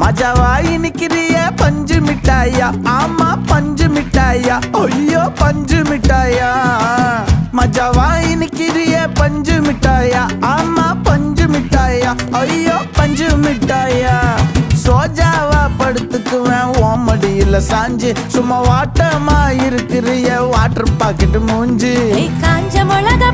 மஜாவாயி நிக்கிறிய பஞ்சு மிட்டாயா? ஆமா பஞ்சு மிட்டாயா. ஐயோ பஞ்சு மிட்டாயா. மஜாவாயி நிக்கிறிய பஞ்சு மிட்டாயா? ஆமா பஞ்சு மிட்டாயா. ஐயோ பஞ்சு மிட்டாயா. சோஜாவா படுத்துக்குவேன் ஓமடியில் சாஞ்சு. சும்மா வாட்டமா இருக்கிறிய வாட்டர் பாக்கெட் மூஞ்சி. காஞ்ச மிளகா